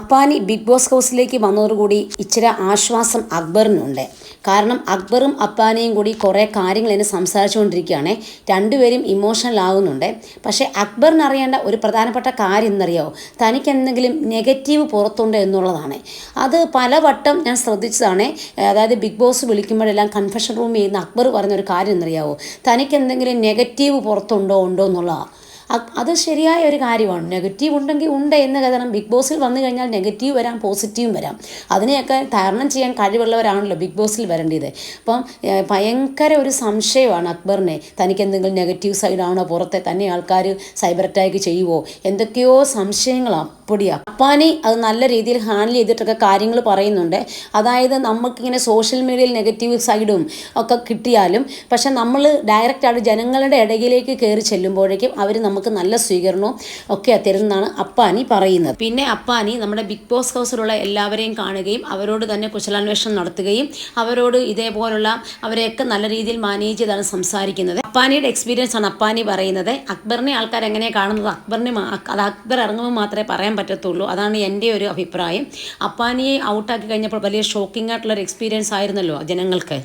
Appani big boss ഹൗസിലേക്ക് വന്നതോടുകൂടി ഇച്ചിരി ആശ്വാസം അക്ബറിനുണ്ട്. കാരണം അക്ബറും അപ്പാനിയും കൂടി കുറേ കാര്യങ്ങൾ എന്നെ സംസാരിച്ചുകൊണ്ടിരിക്കുകയാണ്. രണ്ടുപേരും ഇമോഷണൽ ആകുന്നുണ്ട് പക്ഷേ അക്ബറിന് അറിയേണ്ട ഒരു പ്രധാനപ്പെട്ട കാര്യം എന്നറിയോ തനിക്ക് എന്തെങ്കിലും നെഗറ്റീവ് പുറത്തുണ്ട് എന്നുള്ളതാണ്. അത് പലവട്ടം ഞാൻ ശ്രദ്ധിച്ചതാണ്. അതായത് ബിഗ് ബോസ് വിളിക്കുമ്പോഴെല്ലാം കൺഫെഷൻ റൂമിൽ നിന്ന് അക്ബർ പറഞ്ഞ ഒരു കാര്യം എന്നറിയാവോ? തനിക്ക് എന്തെങ്കിലും നെഗറ്റീവ് പുറത്തുണ്ടോ ഉണ്ടോ എന്നുള്ളതാണ് അത് ശരിയായ ഒരു കാര്യമാണ്. നെഗറ്റീവ് ഉണ്ടെങ്കിൽ ഉണ്ട് എന്ന് കരുതണം. ബിഗ് ബോസിൽ വന്നു കഴിഞ്ഞാൽ നെഗറ്റീവ് വരാം പോസിറ്റീവും വരാം. അതിനെയൊക്കെ തരണം ചെയ്യാൻ കഴിവുള്ളവരാണല്ലോ ബിഗ് ബോസിൽ വരേണ്ടത്. അപ്പം ഭയങ്കര ഒരു സംശയമാണ് അക്ബറിനെ. തനിക്ക് എന്തെങ്കിലും നെഗറ്റീവ് സൈഡാണോ പുറത്തെ? തന്നെ ആൾക്കാർ സൈബർ അറ്റാക്ക് ചെയ്യുമോ എന്തൊക്കെയോ സംശയങ്ങൾ അപ്പടിയാ അപ്പാനി അത് നല്ല രീതിയിൽ ഹാൻഡിൽ ചെയ്തിട്ടൊക്കെ കാര്യങ്ങൾ പറയുന്നുണ്ട്. അതായത് നമുക്കിങ്ങനെ സോഷ്യൽ മീഡിയയിൽ നെഗറ്റീവ് സൈഡും ഒക്കെ കിട്ടിയാലും പക്ഷെ നമ്മൾ ഡയറക്റ്റായിട്ട് ജനങ്ങളുടെ ഇടയിലേക്ക് കയറി ചെല്ലുമ്പോഴേക്കും അവർ നമുക്ക് നല്ല സ്വീകരണവും ഒക്കെ തരുന്നതാണ് അപ്പാനി പറയുന്നത്. പിന്നെ അപ്പാനി നമ്മുടെ ബിഗ് ബോസ് ഹൗസിലുള്ള എല്ലാവരെയും കാണുകയും അവരോട് തന്നെ കുശലാന്വേഷണം നടത്തുകയും അവരോട് ഇതേപോലുള്ള അവരെയൊക്കെ നല്ല രീതിയിൽ മാനേജ് ചെയ്താണ് സംസാരിക്കുന്നത്. അപ്പാനിയുടെ എക്സ്പീരിയൻസ് ആണ് അപ്പാനി പറയുന്നത്. അക്ബറിനെ ആൾക്കാർ എങ്ങനെയാണ് കാണുന്നത്? അക്ബറിനെ അത് അക്ബർ ഇറങ്ങുമ്പോൾ മാത്രമേ പറയാൻ പറ്റത്തുള്ളൂ. അതാണ് എന്റെ ഒരു അഭിപ്രായം. അപ്പാനിയെ ഔട്ടാക്കി കഴിഞ്ഞപ്പോൾ വലിയ ഷോക്കിംഗ് ആയിട്ടുള്ളൊരു എക്സ്പീരിയൻസ് ആയിരുന്നല്ലോ ജനങ്ങൾക്ക്.